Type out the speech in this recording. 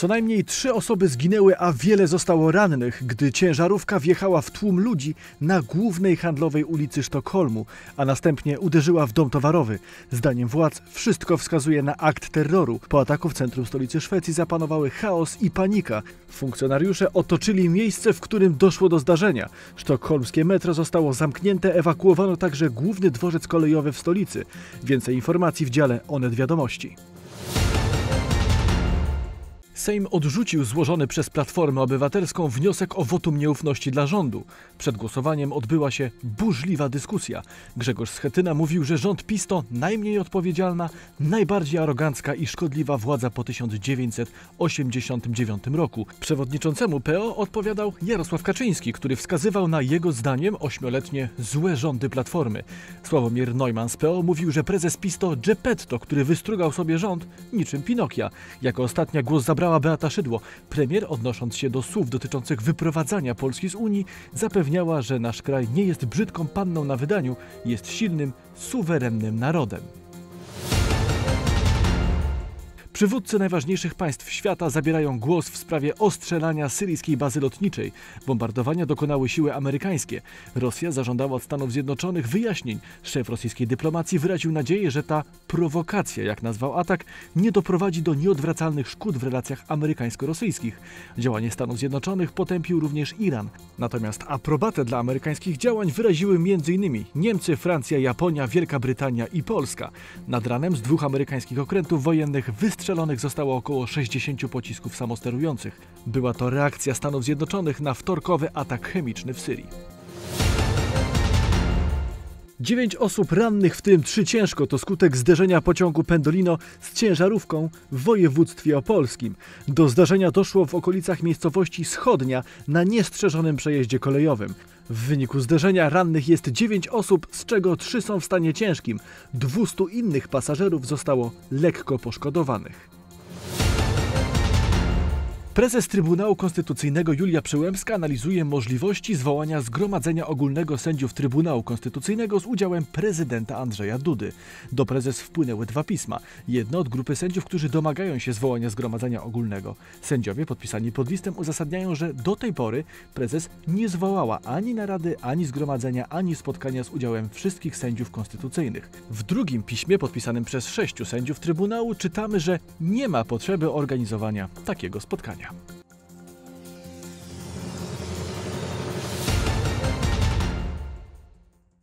Co najmniej trzy osoby zginęły, a wiele zostało rannych, gdy ciężarówka wjechała w tłum ludzi na głównej handlowej ulicy Sztokholmu, a następnie uderzyła w dom towarowy. Zdaniem władz wszystko wskazuje na akt terroru. Po ataku w centrum stolicy Szwecji zapanowały chaos i panika. Funkcjonariusze otoczyli miejsce, w którym doszło do zdarzenia. Sztokholmskie metro zostało zamknięte, ewakuowano także główny dworzec kolejowy w stolicy. Więcej informacji w dziale Onet Wiadomości. Sejm odrzucił złożony przez Platformę Obywatelską wniosek o wotum nieufności dla rządu. Przed głosowaniem odbyła się burzliwa dyskusja. Grzegorz Schetyna mówił, że rząd PiS to najmniej odpowiedzialna, najbardziej arogancka i szkodliwa władza po 1989 roku. Przewodniczącemu PO odpowiadał Jarosław Kaczyński, który wskazywał na jego zdaniem ośmioletnie złe rządy Platformy. Sławomir Neumann z PO mówił, że prezes PiS to Geppetto, który wystrugał sobie rząd niczym Pinokia. Jako ostatnia głos zabrała Beata Szydło. Premier, odnosząc się do słów dotyczących wyprowadzania Polski z Unii, zapewniała, że nasz kraj nie jest brzydką panną na wydaniu, jest silnym, suwerennym narodem. Przywódcy najważniejszych państw świata zabierają głos w sprawie ostrzelania syryjskiej bazy lotniczej. Bombardowania dokonały siły amerykańskie. Rosja zażądała od Stanów Zjednoczonych wyjaśnień. Szef rosyjskiej dyplomacji wyraził nadzieję, że ta prowokacja, jak nazwał atak, nie doprowadzi do nieodwracalnych szkód w relacjach amerykańsko-rosyjskich. Działanie Stanów Zjednoczonych potępił również Iran. Natomiast aprobatę dla amerykańskich działań wyraziły m.in. Niemcy, Francja, Japonia, Wielka Brytania i Polska. Nad ranem z dwóch amerykańskich okrętów wojennych wystrzelonych zostało około 60 pocisków samosterujących. Była to reakcja Stanów Zjednoczonych na wtorkowy atak chemiczny w Syrii. Dziewięć osób rannych, w tym trzy ciężko, to skutek zderzenia pociągu Pendolino z ciężarówką w województwie opolskim. Do zdarzenia doszło w okolicach miejscowości Schodnia na niestrzeżonym przejeździe kolejowym. W wyniku zderzenia rannych jest dziewięć osób, z czego trzy są w stanie ciężkim. 200 innych pasażerów zostało lekko poszkodowanych. Prezes Trybunału Konstytucyjnego Julia Przyłębska analizuje możliwości zwołania Zgromadzenia Ogólnego Sędziów Trybunału Konstytucyjnego z udziałem prezydenta Andrzeja Dudy. Do prezes wpłynęły dwa pisma. Jedno od grupy sędziów, którzy domagają się zwołania Zgromadzenia Ogólnego. Sędziowie podpisani pod listem uzasadniają, że do tej pory prezes nie zwołała ani narady, ani zgromadzenia, ani spotkania z udziałem wszystkich sędziów konstytucyjnych. W drugim piśmie podpisanym przez sześciu sędziów Trybunału czytamy, że nie ma potrzeby organizowania takiego spotkania. свидания.